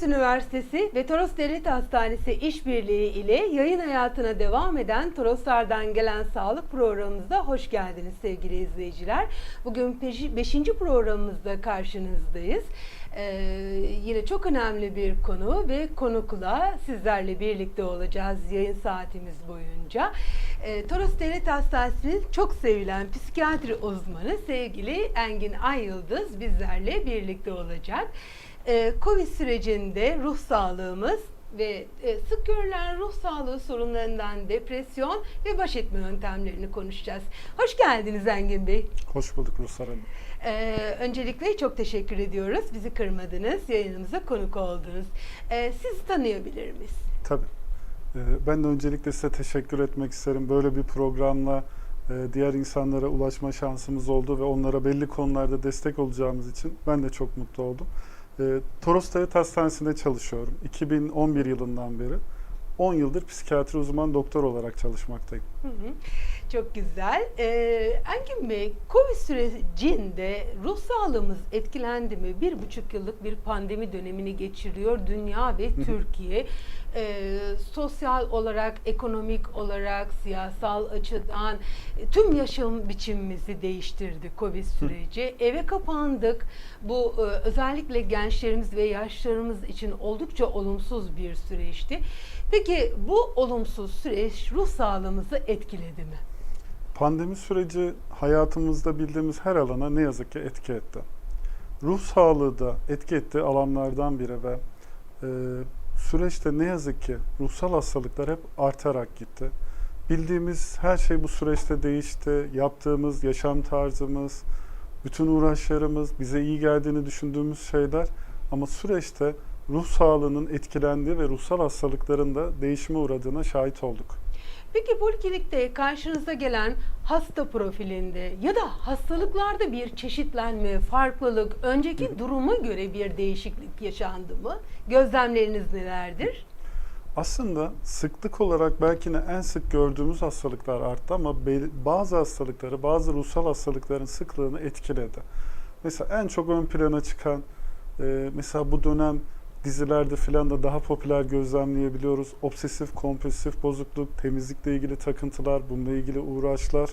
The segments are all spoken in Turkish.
Toros Üniversitesi ve Toros Devlet Hastanesi işbirliği ile yayın hayatına devam eden Toroslardan gelen sağlık programımıza hoş geldiniz sevgili izleyiciler. Bugün 5. programımızda karşınızdayız. Ee, yine çok önemli bir konu ve konukla sizlerle birlikte olacağız yayın saatimiz boyunca. Ee, Toros Devlet Hastanesi'nin çok sevilen psikiyatri uzmanı sevgili Engin Ay Yıldız bizlerle birlikte olacak. Ee, Covid sürecinde ruh sağlığımız ve e, sık görülen ruh sağlığı sorunlarından depresyon ve baş etme yöntemlerini konuşacağız. Hoş geldiniz Engin Bey. Hoş bulduk Ruslar Hanım. Ee, öncelikle çok teşekkür ediyoruz. Bizi kırmadınız, yayınımıza konuk oldunuz. Ee, sizi tanıyabilir miyiz? Tabii. Ee, Ben de öncelikle size teşekkür etmek isterim. Böyle bir programla e, diğer insanlara ulaşma şansımız oldu ve onlara belli konularda destek olacağımız için ben de çok mutlu oldum. Ee, Toros Devlet Hastanesi'nde çalışıyorum. 2011 yılından beri 10 yıldır psikiyatri uzman doktor olarak çalışmaktayım. Hı hı. Çok güzel. Ee, Engin Bey, Covid sürecinde ruh sağlığımız etkilendi mi? Bir buçuk yıllık bir pandemi dönemini geçiriyor dünya ve Türkiye. Ee, sosyal olarak, ekonomik olarak, siyasal açıdan e, tüm yaşam biçimimizi değiştirdi Covid süreci. Eve kapandık. Bu e, özellikle gençlerimiz ve yaşlarımız için oldukça olumsuz bir süreçti. Peki bu olumsuz süreç ruh sağlığımızı etkiledi mi? Pandemi süreci hayatımızda bildiğimiz her alana ne yazık ki etki etti. Ruh sağlığı da etki ettiği alanlardan biri ve e, süreçte ne yazık ki ruhsal hastalıklar hep artarak gitti. Bildiğimiz her şey bu süreçte değişti. Yaptığımız yaşam tarzımız, bütün uğraşlarımız, bize iyi geldiğini düşündüğümüz şeyler ama süreçte ruh sağlığının etkilendiği ve ruhsal hastalıkların da değişime uğradığına şahit olduk. Peki poliklinikte karşınıza gelen hasta profilinde ya da hastalıklarda bir çeşitlenme, farklılık, önceki duruma göre bir değişiklik yaşandı mı? Gözlemleriniz nelerdir? Aslında sıklık olarak belki de en sık gördüğümüz hastalıklar arttı ama bazı hastalıkları, bazı ruhsal hastalıkların sıklığını etkiledi. Mesela en çok ön plana çıkan, mesela bu dönem dizilerde filan da daha popüler gözlemleyebiliyoruz. Obsesif kompulsif bozukluk, temizlikle ilgili takıntılar, bununla ilgili uğraşlar.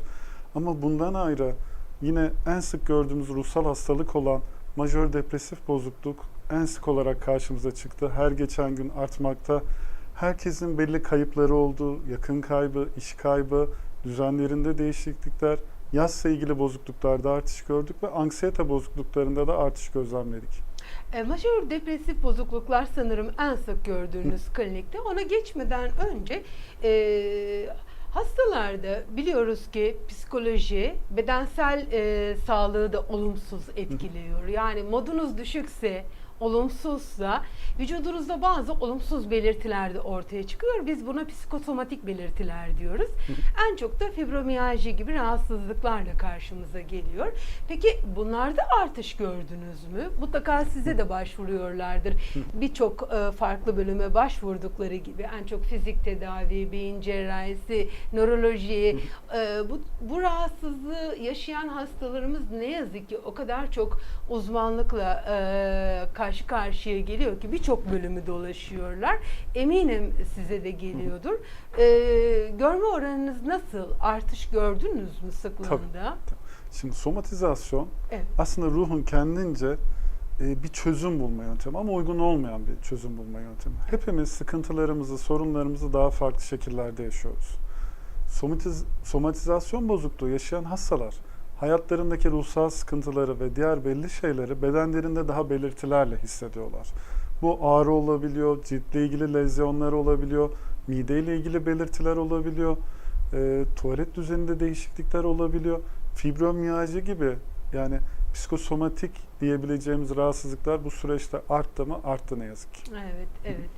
Ama bundan ayrı yine en sık gördüğümüz ruhsal hastalık olan majör depresif bozukluk en sık olarak karşımıza çıktı. Her geçen gün artmakta. Herkesin belli kayıpları oldu. Yakın kaybı, iş kaybı, düzenlerinde değişiklikler, yasla ilgili bozukluklarda artış gördük ve anksiyete bozukluklarında da artış gözlemledik. E, majör depresif bozukluklar sanırım en sık gördüğünüz klinikte. Ona geçmeden önce e, hastalarda biliyoruz ki psikoloji bedensel e, sağlığı da olumsuz etkiliyor. Yani modunuz düşükse olumsuzsa vücudunuzda bazı olumsuz belirtiler de ortaya çıkıyor. Biz buna psikosomatik belirtiler diyoruz. En çok da fibromiyalji gibi rahatsızlıklarla karşımıza geliyor. Peki bunlarda artış gördünüz mü? Mutlaka size de başvuruyorlardır. Birçok e, farklı bölüme başvurdukları gibi en çok fizik tedavi, beyin cerrahisi, nöroloji e, bu, bu rahatsızlığı yaşayan hastalarımız ne yazık ki o kadar çok uzmanlıkla e, karşı karşıya geliyor ki birçok bölümü dolaşıyorlar. Eminim size de geliyordur. E, görme oranınız nasıl? Artış gördünüz mü sıklığında? Şimdi somatizasyon Evet. aslında ruhun kendince e, bir çözüm bulma yöntemi ama uygun olmayan bir çözüm bulma yöntemi. Hepimiz sıkıntılarımızı, sorunlarımızı daha farklı şekillerde yaşıyoruz. Somatiz, somatizasyon bozukluğu yaşayan hastalar hayatlarındaki ruhsal sıkıntıları ve diğer belli şeyleri bedenlerinde daha belirtilerle hissediyorlar. Bu ağrı olabiliyor, ciltle ilgili lezyonlar olabiliyor, mideyle ilgili belirtiler olabiliyor, e, tuvalet düzeninde değişiklikler olabiliyor, fibromiyalji gibi yani psikosomatik diyebileceğimiz rahatsızlıklar bu süreçte arttı mı? Arttı ne yazık ki. Evet, evet.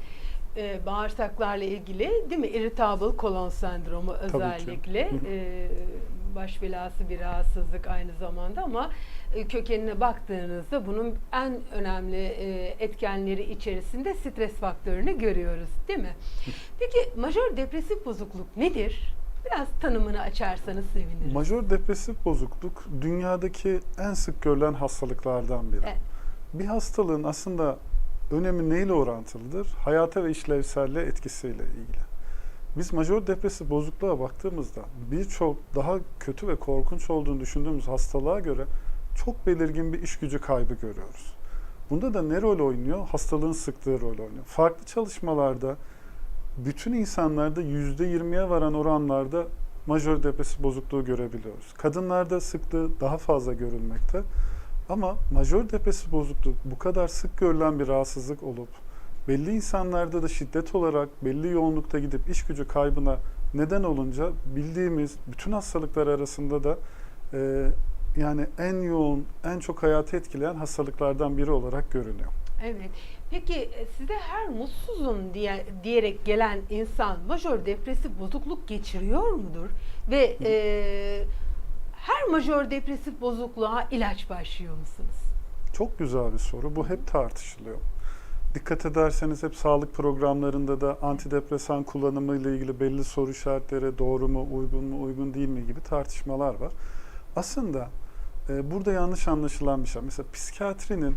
Ee, bağırsaklarla ilgili değil mi? Irritable kolon sendromu özellikle e, baş belası bir rahatsızlık aynı zamanda ama e, kökenine baktığınızda bunun en önemli e, etkenleri içerisinde stres faktörünü görüyoruz değil mi? Peki majör depresif bozukluk nedir? Biraz tanımını açarsanız sevinirim. Majör depresif bozukluk dünyadaki en sık görülen hastalıklardan biri. Evet. Bir hastalığın aslında önemi neyle orantılıdır? Hayata ve işlevselliğe etkisiyle ilgili. Biz majör depresif bozukluğa baktığımızda birçok daha kötü ve korkunç olduğunu düşündüğümüz hastalığa göre çok belirgin bir iş gücü kaybı görüyoruz. Bunda da ne rol oynuyor? Hastalığın sıklığı rol oynuyor. Farklı çalışmalarda bütün insanlarda %20'ye varan oranlarda majör depresif bozukluğu görebiliyoruz. Kadınlarda sıklığı daha fazla görülmekte. Ama majör depresif bozukluk bu kadar sık görülen bir rahatsızlık olup belli insanlarda da şiddet olarak belli yoğunlukta gidip iş gücü kaybına neden olunca bildiğimiz bütün hastalıklar arasında da e, yani en yoğun, en çok hayatı etkileyen hastalıklardan biri olarak görünüyor. Evet. Peki e, size her mutsuzum diye, diyerek gelen insan majör depresif bozukluk geçiriyor mudur? Ve e, her majör depresif bozukluğa ilaç başlıyor musunuz? Çok güzel bir soru. Bu hep tartışılıyor. Dikkat ederseniz hep sağlık programlarında da antidepresan kullanımı ile ilgili belli soru işaretleri doğru mu, uygun mu, uygun değil mi gibi tartışmalar var. Aslında e, burada yanlış anlaşılan bir şey. Mesela psikiyatrinin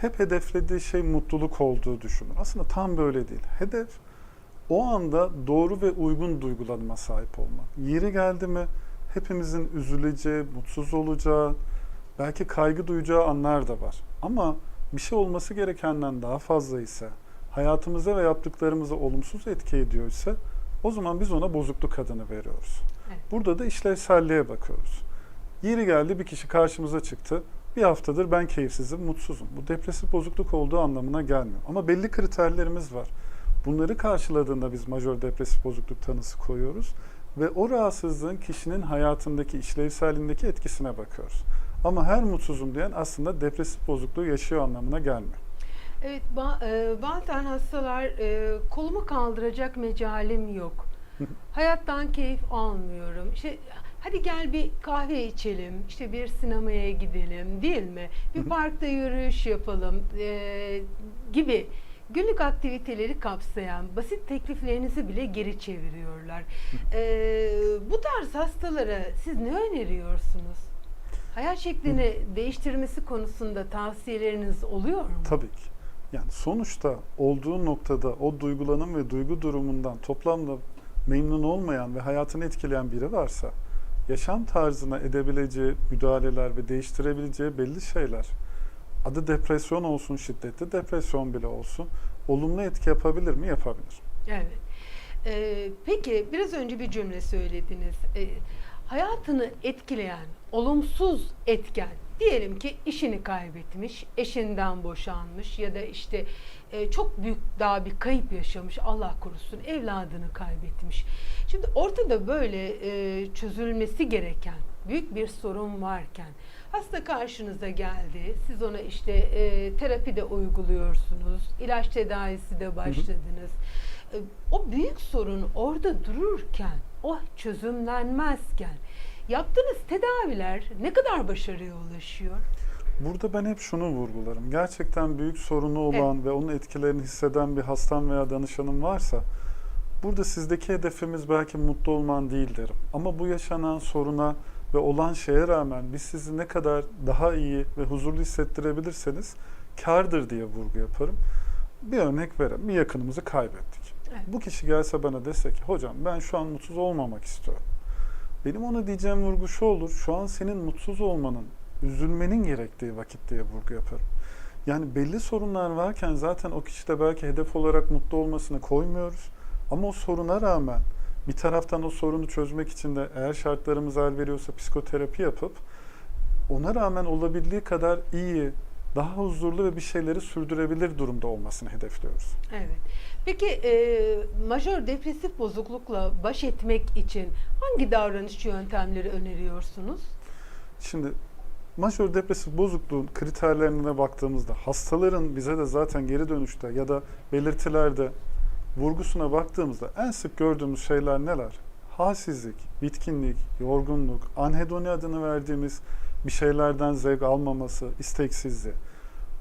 hep hedeflediği şey mutluluk olduğu düşünür. Aslında tam böyle değil. Hedef o anda doğru ve uygun duygulanıma sahip olmak. Yeri geldi mi hepimizin üzüleceği, mutsuz olacağı, belki kaygı duyacağı anlar da var. Ama bir şey olması gerekenden daha fazla ise, hayatımıza ve yaptıklarımıza olumsuz etki ediyorsa o zaman biz ona bozukluk adını veriyoruz. Evet. Burada da işlevselliğe bakıyoruz. Yeri geldi bir kişi karşımıza çıktı. Bir haftadır ben keyifsizim, mutsuzum. Bu depresif bozukluk olduğu anlamına gelmiyor. Ama belli kriterlerimiz var. Bunları karşıladığında biz majör depresif bozukluk tanısı koyuyoruz ve o rahatsızlığın kişinin hayatındaki işlevselliğindeki etkisine bakıyoruz. Ama her mutsuzum diyen aslında depresif bozukluğu yaşıyor anlamına gelmiyor. Evet, ba- e, bazen hastalar e, kolumu kaldıracak mecalim yok. Hayattan keyif almıyorum. İşte hadi gel bir kahve içelim, işte bir sinemaya gidelim, değil mi? Bir parkta yürüyüş yapalım e, gibi günlük aktiviteleri kapsayan basit tekliflerinizi bile geri çeviriyorlar. E, bu tarz hastalara siz ne öneriyorsunuz? Hayat şeklini değiştirmesi konusunda tavsiyeleriniz oluyor mu? Tabii ki. Yani sonuçta olduğu noktada o duygulanım ve duygu durumundan toplamda memnun olmayan ve hayatını etkileyen biri varsa yaşam tarzına edebileceği müdahaleler ve değiştirebileceği belli şeyler adı depresyon olsun, şiddetli depresyon bile olsun olumlu etki yapabilir mi? Yapabilir. Evet. Ee, peki biraz önce bir cümle söylediniz. Ee, hayatını etkileyen olumsuz etken diyelim ki işini kaybetmiş, eşinden boşanmış ya da işte e, çok büyük daha bir kayıp yaşamış Allah korusun evladını kaybetmiş. Şimdi ortada böyle e, çözülmesi gereken büyük bir sorun varken hasta karşınıza geldi. Siz ona işte e, terapi de uyguluyorsunuz. ilaç tedavisi de başladınız. E, o büyük sorun orada dururken, o çözümlenmezken yaptığınız tedaviler ne kadar başarıya ulaşıyor? Burada ben hep şunu vurgularım. Gerçekten büyük sorunu olan ve onun etkilerini hisseden bir hastam veya danışanım varsa burada sizdeki hedefimiz belki mutlu olman değil derim. Ama bu yaşanan soruna ve olan şeye rağmen biz sizi ne kadar daha iyi ve huzurlu hissettirebilirseniz kardır diye vurgu yaparım. Bir örnek verelim. Bir yakınımızı kaybettik. Evet. Bu kişi gelse bana dese ki hocam ben şu an mutsuz olmamak istiyorum. Benim ona diyeceğim vurgu şu olur. Şu an senin mutsuz olmanın, üzülmenin gerektiği vakit diye vurgu yaparım. Yani belli sorunlar varken zaten o kişide belki hedef olarak mutlu olmasını koymuyoruz. Ama o soruna rağmen bir taraftan o sorunu çözmek için de eğer şartlarımız el veriyorsa psikoterapi yapıp ona rağmen olabildiği kadar iyi, daha huzurlu ve bir şeyleri sürdürebilir durumda olmasını hedefliyoruz. Evet. Peki e, majör depresif bozuklukla baş etmek için hangi davranış yöntemleri öneriyorsunuz? Şimdi majör depresif bozukluğun kriterlerine baktığımızda hastaların bize de zaten geri dönüşte ya da belirtilerde vurgusuna baktığımızda en sık gördüğümüz şeyler neler? Halsizlik, bitkinlik, yorgunluk, anhedoni adını verdiğimiz bir şeylerden zevk almaması, isteksizliği.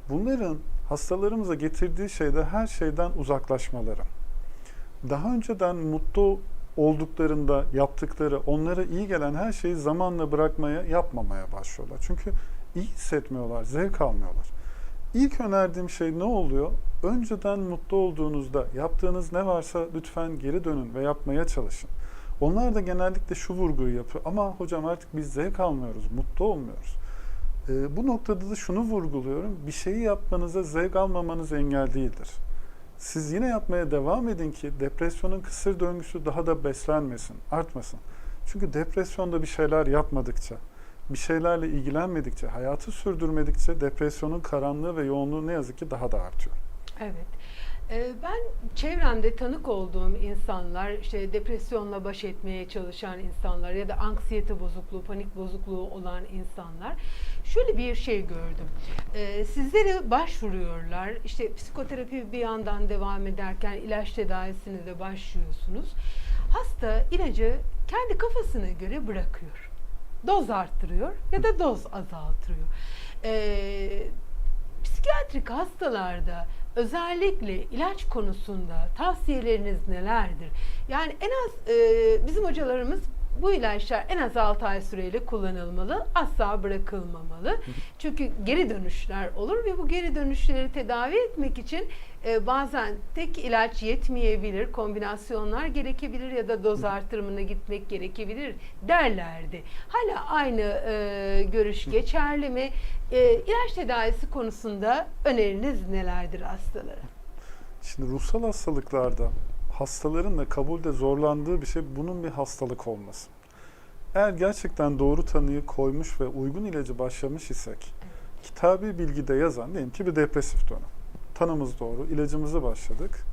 Bunların hastalarımıza getirdiği şey de her şeyden uzaklaşmaları. Daha önceden mutlu olduklarında yaptıkları, onlara iyi gelen her şeyi zamanla bırakmaya, yapmamaya başlıyorlar. Çünkü iyi hissetmiyorlar, zevk almıyorlar. İlk önerdiğim şey ne oluyor? Önceden mutlu olduğunuzda yaptığınız ne varsa lütfen geri dönün ve yapmaya çalışın. Onlar da genellikle şu vurguyu yapıyor. Ama hocam artık biz zevk almıyoruz, mutlu olmuyoruz. Ee, bu noktada da şunu vurguluyorum. Bir şeyi yapmanıza zevk almamanız engel değildir. Siz yine yapmaya devam edin ki depresyonun kısır döngüsü daha da beslenmesin, artmasın. Çünkü depresyonda bir şeyler yapmadıkça, bir şeylerle ilgilenmedikçe, hayatı sürdürmedikçe depresyonun karanlığı ve yoğunluğu ne yazık ki daha da artıyor. Evet. Ee, Ben çevremde tanık olduğum insanlar, işte depresyonla baş etmeye çalışan insanlar ya da anksiyete bozukluğu, panik bozukluğu olan insanlar şöyle bir şey gördüm. Ee, Sizlere başvuruyorlar, işte psikoterapi bir yandan devam ederken ilaç tedavisine de başlıyorsunuz. Hasta ilacı kendi kafasına göre bırakıyor. Doz arttırıyor ya da doz azaltıyor. Ee, Psikiyatrik hastalarda özellikle ilaç konusunda tavsiyeleriniz nelerdir? Yani en az e, bizim hocalarımız bu ilaçlar en az 6 ay süreyle kullanılmalı, asla bırakılmamalı. Çünkü geri dönüşler olur ve bu geri dönüşleri tedavi etmek için e, bazen tek ilaç yetmeyebilir, kombinasyonlar gerekebilir ya da doz artırımına gitmek gerekebilir derlerdi. Hala aynı e, görüş geçerli mi? E, ilaç tedavisi konusunda öneriniz nelerdir hastalara? Şimdi ruhsal hastalıklarda hastaların da kabulde zorlandığı bir şey bunun bir hastalık olması. Eğer gerçekten doğru tanıyı koymuş ve uygun ilacı başlamış isek, kitabi bilgide yazan diyelim ki bir depresif dönem. Tanımız doğru, ilacımızı başladık.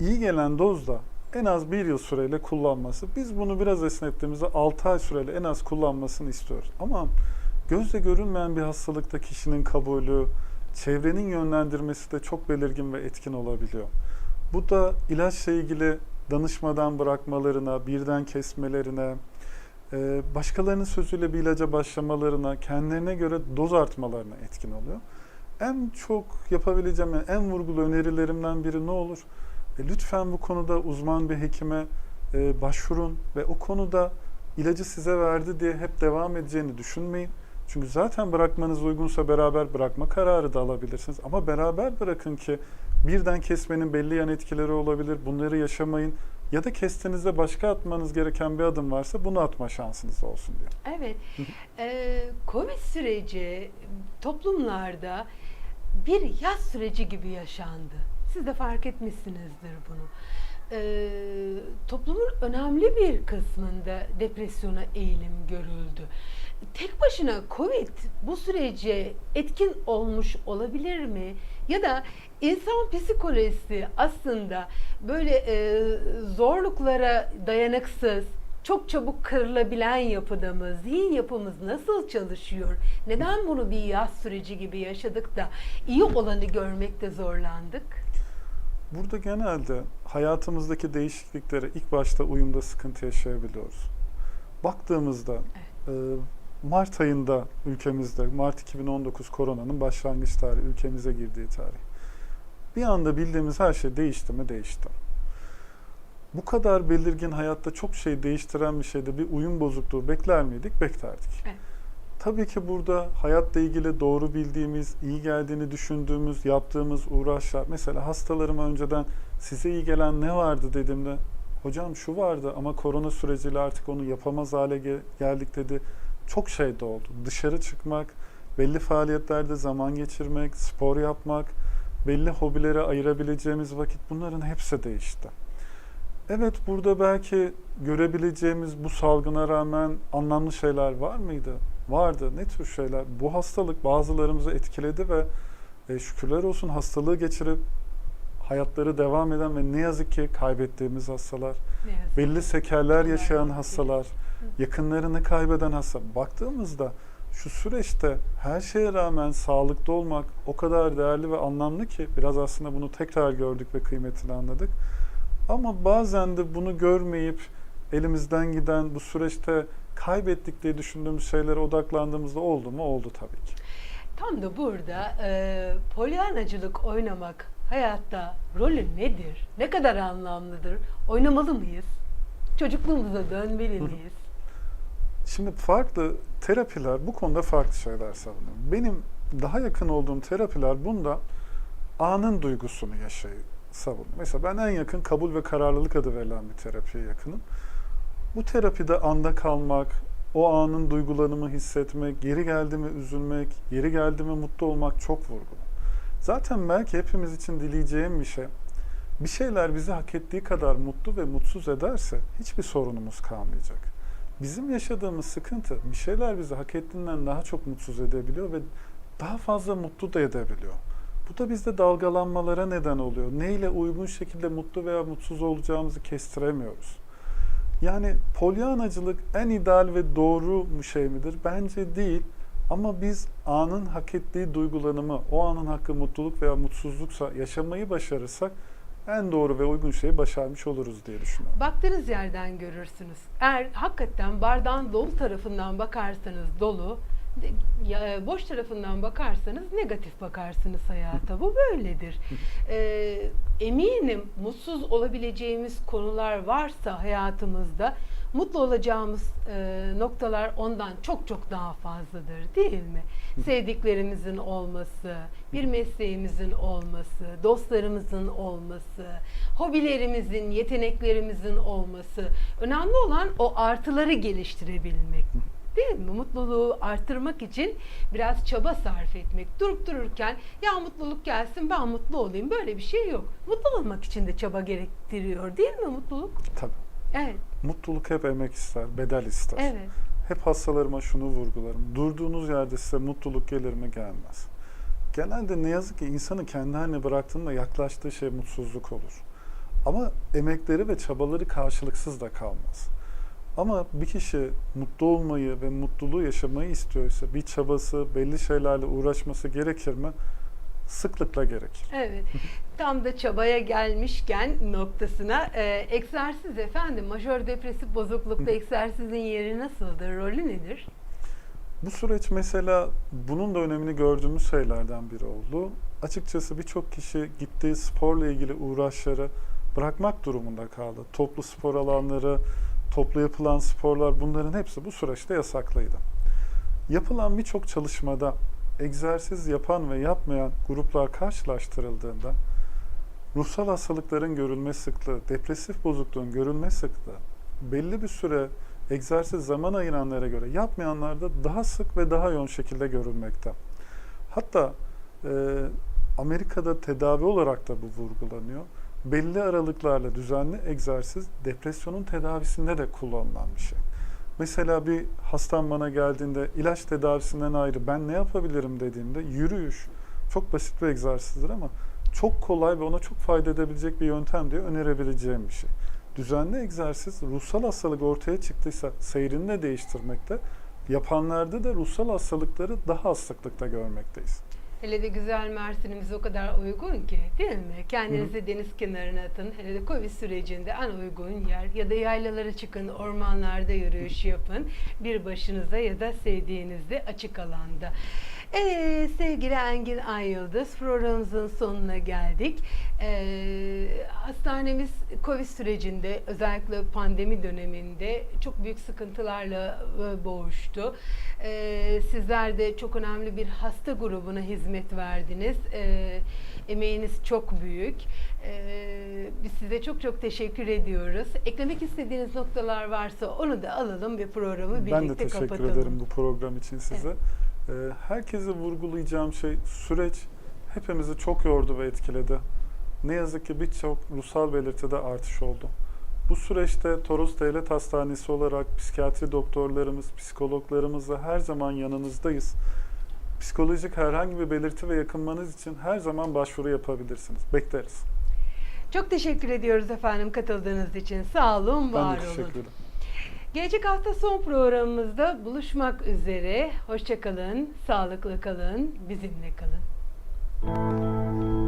İyi gelen dozda en az bir yıl süreyle kullanması, biz bunu biraz esnettiğimizde 6 ay süreyle en az kullanmasını istiyoruz. Ama gözle görünmeyen bir hastalıkta kişinin kabulü, çevrenin yönlendirmesi de çok belirgin ve etkin olabiliyor. Bu da ilaçla ilgili danışmadan bırakmalarına, birden kesmelerine, e, başkalarının sözüyle bir ilaca başlamalarına, kendilerine göre doz artmalarına etkin oluyor. En çok yapabileceğim, en vurgulu önerilerimden biri ne olur? E, lütfen bu konuda uzman bir hekime e, başvurun ve o konuda ilacı size verdi diye hep devam edeceğini düşünmeyin. Çünkü zaten bırakmanız uygunsa beraber bırakma kararı da alabilirsiniz. Ama beraber bırakın ki birden kesmenin belli yan etkileri olabilir. Bunları yaşamayın. Ya da kestiğinizde başka atmanız gereken bir adım varsa bunu atma şansınız olsun diye. Evet. Ee, Covid süreci toplumlarda bir yaz süreci gibi yaşandı. Siz de fark etmişsinizdir bunu. Ee, toplumun önemli bir kısmında depresyona eğilim görüldü. Tek başına Covid bu sürece etkin olmuş olabilir mi? Ya da insan psikolojisi aslında böyle e, zorluklara dayanıksız, çok çabuk kırılabilen yapıda mı? Zihin yapımız nasıl çalışıyor? Neden bunu bir yaz süreci gibi yaşadık da iyi olanı görmekte zorlandık? Burada genelde hayatımızdaki değişikliklere ilk başta uyumda sıkıntı yaşayabiliyoruz. Baktığımızda e, Mart ayında ülkemizde, Mart 2019 koronanın başlangıç tarihi, ülkemize girdiği tarih. Bir anda bildiğimiz her şey değişti mi? Değişti. Bu kadar belirgin hayatta çok şey değiştiren bir şeyde bir uyum bozukluğu bekler miydik? Beklerdik. Evet. Tabii ki burada hayatla ilgili doğru bildiğimiz, iyi geldiğini düşündüğümüz, yaptığımız uğraşlar. Mesela hastalarıma önceden size iyi gelen ne vardı dediğimde hocam şu vardı ama korona süreciyle artık onu yapamaz hale ge- geldik dedi. Çok şey de oldu. Dışarı çıkmak, belli faaliyetlerde zaman geçirmek, spor yapmak, belli hobilere ayırabileceğimiz vakit bunların hepsi değişti. Evet burada belki görebileceğimiz bu salgına rağmen anlamlı şeyler var mıydı? Vardı. Ne tür şeyler? Bu hastalık bazılarımızı etkiledi ve e, şükürler olsun hastalığı geçirip hayatları devam eden ve ne yazık ki kaybettiğimiz hastalar, belli Allah yaşayan hastalar, yakınlarını kaybeden hasta. Baktığımızda şu süreçte her şeye rağmen sağlıklı olmak o kadar değerli ve anlamlı ki biraz aslında bunu tekrar gördük ve kıymetini anladık. Ama bazen de bunu görmeyip elimizden giden bu süreçte kaybettik diye düşündüğümüz şeylere odaklandığımızda oldu mu? Oldu tabii ki. Tam da burada e, polyanacılık oynamak hayatta rolü nedir? Ne kadar anlamlıdır? Oynamalı mıyız? Çocukluğumuza dönmeli miyiz? Şimdi farklı terapiler bu konuda farklı şeyler savunuyor. Benim daha yakın olduğum terapiler bunda anın duygusunu yaşayı savun. Mesela ben en yakın kabul ve kararlılık adı verilen bir terapiye yakınım. Bu terapide anda kalmak, o anın duygularımı hissetmek, geri geldi mi üzülmek, geri geldi mi mutlu olmak çok vurgulu. Zaten belki hepimiz için dileyeceğim bir şey. Bir şeyler bizi hak ettiği kadar mutlu ve mutsuz ederse hiçbir sorunumuz kalmayacak. Bizim yaşadığımız sıkıntı bir şeyler bizi hak ettiğinden daha çok mutsuz edebiliyor ve daha fazla mutlu da edebiliyor. Bu da bizde dalgalanmalara neden oluyor. Neyle uygun şekilde mutlu veya mutsuz olacağımızı kestiremiyoruz. Yani polyanacılık en ideal ve doğru mu şey midir? Bence değil. Ama biz anın hak ettiği duygulanımı, o anın hakkı mutluluk veya mutsuzluksa yaşamayı başarırsak en doğru ve uygun şeyi başarmış oluruz diye düşünüyorum. Baktığınız yerden görürsünüz. Eğer hakikaten bardağın dolu tarafından bakarsanız dolu, ya, boş tarafından bakarsanız negatif bakarsınız hayata. Bu böyledir. Ee, eminim mutsuz olabileceğimiz konular varsa hayatımızda mutlu olacağımız e, noktalar ondan çok çok daha fazladır değil mi? Sevdiklerimizin olması, bir mesleğimizin olması, dostlarımızın olması, hobilerimizin, yeteneklerimizin olması. Önemli olan o artıları geliştirebilmek. Değil mi? Mutluluğu artırmak için biraz çaba sarf etmek. Durup dururken ya mutluluk gelsin ben mutlu olayım. Böyle bir şey yok. Mutlu olmak için de çaba gerektiriyor değil mi mutluluk? Tabii. Evet, Mutluluk hep emek ister, bedel ister. evet. Hep hastalarıma şunu vurgularım. Durduğunuz yerde size mutluluk gelir mi gelmez. Genelde ne yazık ki insanı kendi haline bıraktığında yaklaştığı şey mutsuzluk olur. Ama emekleri ve çabaları karşılıksız da kalmaz. Ama bir kişi mutlu olmayı ve mutluluğu yaşamayı istiyorsa bir çabası, belli şeylerle uğraşması gerekir mi? Sıklıkla gerekir. Evet. Tam da çabaya gelmişken noktasına e, egzersiz efendim. Majör depresif bozuklukta egzersizin yeri nasıldır? Rolü nedir? Bu süreç mesela bunun da önemini gördüğümüz şeylerden biri oldu. Açıkçası birçok kişi gittiği sporla ilgili uğraşları bırakmak durumunda kaldı. Toplu spor alanları, toplu yapılan sporlar bunların hepsi bu süreçte yasaklıydı. Yapılan birçok çalışmada egzersiz yapan ve yapmayan gruplar karşılaştırıldığında ruhsal hastalıkların görülme sıklığı, depresif bozukluğun görülme sıklığı belli bir süre egzersiz zaman ayıranlara göre yapmayanlarda daha sık ve daha yoğun şekilde görülmekte. Hatta e, Amerika'da tedavi olarak da bu vurgulanıyor. Belli aralıklarla düzenli egzersiz depresyonun tedavisinde de kullanılan bir şey. Mesela bir hastam bana geldiğinde ilaç tedavisinden ayrı ben ne yapabilirim dediğimde yürüyüş çok basit bir egzersizdir ama çok kolay ve ona çok fayda edebilecek bir yöntem diye önerebileceğim bir şey. Düzenli egzersiz ruhsal hastalık ortaya çıktıysa seyrini de değiştirmekte, yapanlarda da ruhsal hastalıkları daha az sıklıkta görmekteyiz. Hele de güzel Mersin'imiz o kadar uygun ki değil mi? Kendinizi deniz kenarına atın. Hele de Covid sürecinde en uygun yer ya da yaylalara çıkın, ormanlarda yürüyüş yapın. Bir başınıza ya da sevdiğinizde açık alanda. Evet sevgili Engin Ay Yıldız programımızın sonuna geldik. Ee, hastanemiz Covid sürecinde özellikle pandemi döneminde çok büyük sıkıntılarla e, boğuştu. Ee, sizler de çok önemli bir hasta grubuna hizmet verdiniz. Ee, emeğiniz çok büyük. Ee, biz size çok çok teşekkür ediyoruz. Eklemek istediğiniz noktalar varsa onu da alalım ve programı birlikte Ben de teşekkür kapatalım. ederim bu program için size. Ee, herkese vurgulayacağım şey süreç hepimizi çok yordu ve etkiledi. Ne yazık ki birçok ruhsal belirtide artış oldu. Bu süreçte Toros Devlet Hastanesi olarak psikiyatri doktorlarımız, psikologlarımızla her zaman yanınızdayız. Psikolojik herhangi bir belirti ve yakınmanız için her zaman başvuru yapabilirsiniz. Bekleriz. Çok teşekkür ediyoruz efendim katıldığınız için. Sağ olun, Ben var de olun. teşekkür ederim. Gelecek hafta son programımızda buluşmak üzere. Hoşçakalın, sağlıklı kalın, bizimle kalın.